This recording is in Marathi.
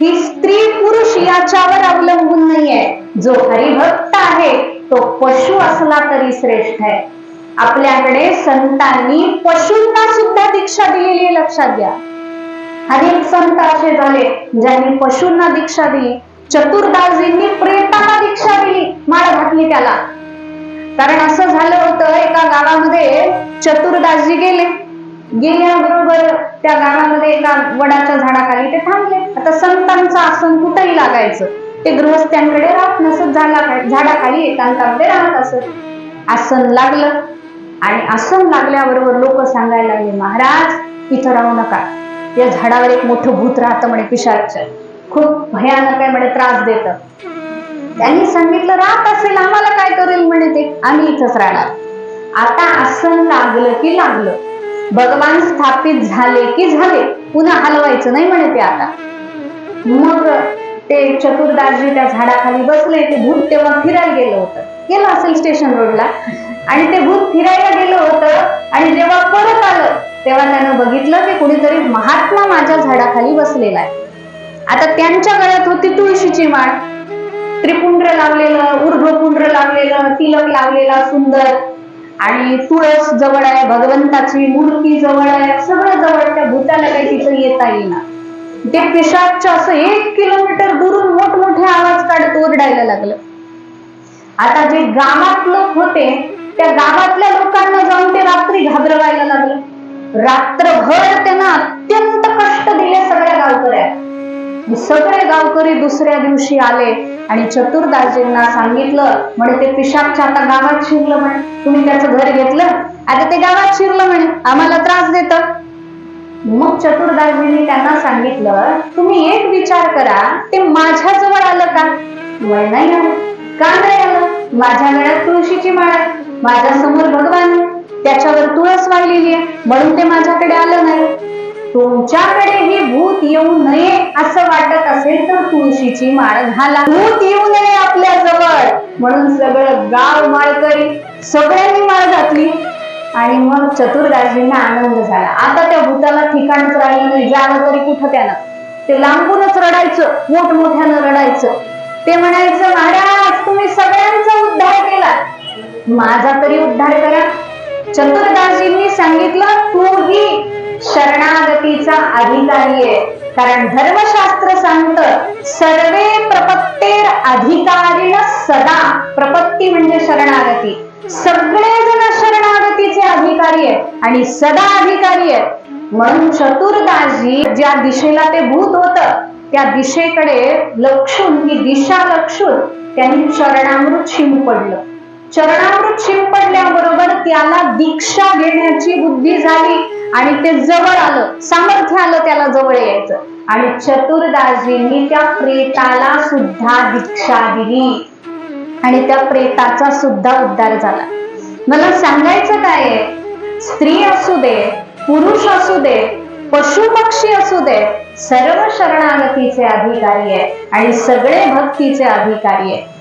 ही स्त्री पुरुष याच्यावर अवलंबून नाहीये. जो हरिभक्त आहे तो पशु असला तरी श्रेष्ठ आहे. आपल्याकडे संतांनी पशूंना सुद्धा दीक्षा दिलेली आहे, लक्षात घ्या. अनेक संत असे झाले ज्यांनी पशूंना दीक्षा दिली. चतुर्दासजींनी प्रेताला दीक्षा दिली माळ घातली त्याला. कारण असं झालं होतं एका गावामध्ये चतुर्दासजी गेले. गेल्याबरोबर त्या गावामध्ये एका वडाच्या झाडाखाली ते थांबले. आता संतांचं आसन कुठेही लागायचं ते गृहस्थ्यांकडे राहत नसत झाडा झाडाखाली एकांतामध्ये राहत असत. आसन लागलं आणि आसन लागल्याबरोबर लोक सांगायला लागले महाराज इथं राहू नका. या झाडावर एक मोठं भूत राहतं म्हणे पिशाच खूप भयानक आहे म्हणे त्रास देत. त्यांनी सांगितलं राहत असेल आम्हाला काय करेल? म्हणे ते. आम्ही इथंच राहणार. आता आसन लागलं की लागलं. भगवान स्थापित झाले की झाले पुन्हा हलवायचं नाही म्हणे ते आता. मग ते चतुर्दासजी त्या झाडाखाली बसले ते भूत तेव्हा फिरायला गेलं होतं. गेलं असेल स्टेशन रोडला. आणि ते भूत फिरायला गेलं होतं आणि जेव्हा परत आलं तेव्हा त्यानं बघितलं की कुणीतरी महात्मा माझ्या झाडाखाली बसलेला आहे. आता त्यांच्या गळ्यात होती तुळशीची माळ. त्रिपुंड्र लावलेलं ऊर्ध्वपुंड्र लावलेलं तिलक लावलेला सुंदर. आणि तुळस जवळ आहे भगवंताची मूर्ती जवळ आहे सगळं जवळ त्या भूताला काही तिथं येता येईना. ते पिशाच असं एक किलोमीटर दुरून मोठमोठे आवाज काढत ओरडायला लागलं. आता जे गावात लोक होते त्या गावातल्या लोकांना जाऊन ते रात्री घाबरवायला लागलं. रात्रभर त्यांना अत्यंत कष्ट दिले सगळ्या गावकऱ्या. सगळे गावकरी दुसऱ्या दिवशी आले आणि चतुर्दासजींना सांगितलं म्हणे ते पिशाबच्या आता गावात शिरलं म्हणे. तुम्ही त्याचं घर घेतलं? आता ते गावात शिरलं म्हणे. आम्हाला त्रास देत. मग चतुर्दासजींनी त्यांना सांगितलं तुम्ही एक विचार करा ते माझ्या जवळ आलं का? वय नाही आलं का नाही आलं? माझ्या गळ्यात तुळशीची माळ आहे. माझ्यासमोर भगवान आहे. त्याच्यावर तुळस वाहिलेली आहे. म्हणून ते माझ्याकडे आलं नाही. तुमच्याकडे ही भूत येऊ नये असं वाटत असेल तर तुळशीची माळ घाला. भूत येऊ नये आपल्या जवळ. म्हणून सगळं गाव माळकरी सगळ्यांनी माळ घातली. आणि मग चतुर्दासजींना आनंद झाला. आता त्या भूताला ठिकाणच राहिलं नाही. जाणं तरी कुठं त्यानं? ते लांबूनच रडायचं. मोठमोठ्यानं रडायचं. ते म्हणायचं महाराज तुम्ही सगळ्यांचा उद्धार केला. माझा तरी उद्धार करा. चतुर्दासजींनी सांगितलं तूही अधिकारी आहे. कारण धर्मशास्त्र सांगत सर्वे प्रपत्तेर अधिकारी सदा. प्रपत्ती म्हणजे शरणागती. सगळेजण शरणागतीचे अधिकारी आहे आणि सदा अधिकारी आहेत. म्हणून चतुर्दाजी ज्या दिशेला ते भूत होत त्या दिशेकडे लक्षून ही दिशा लक्षून त्यांनी चरणामृत शिंपडलं. चरणामृत शिंपडल्याबरोबर त्याला दीक्षा घेण्याची बुद्धी झाली. आणि ते जवळ आलं सामर्थ्य आलं त्याला जवळ यायचं. आणि चतुर्दासजींनी त्या प्रेताला सुद्धा दीक्षा दिली. आणि त्या प्रेताचा सुद्धा उद्धार झाला. मला सांगायचं काय आहे? स्त्री असू दे पुरुष असू दे पशु पक्षी असू दे सर्व शरणागतीचे अधिकारी आहे आणि सगळे भक्तीचे अधिकारी आहे.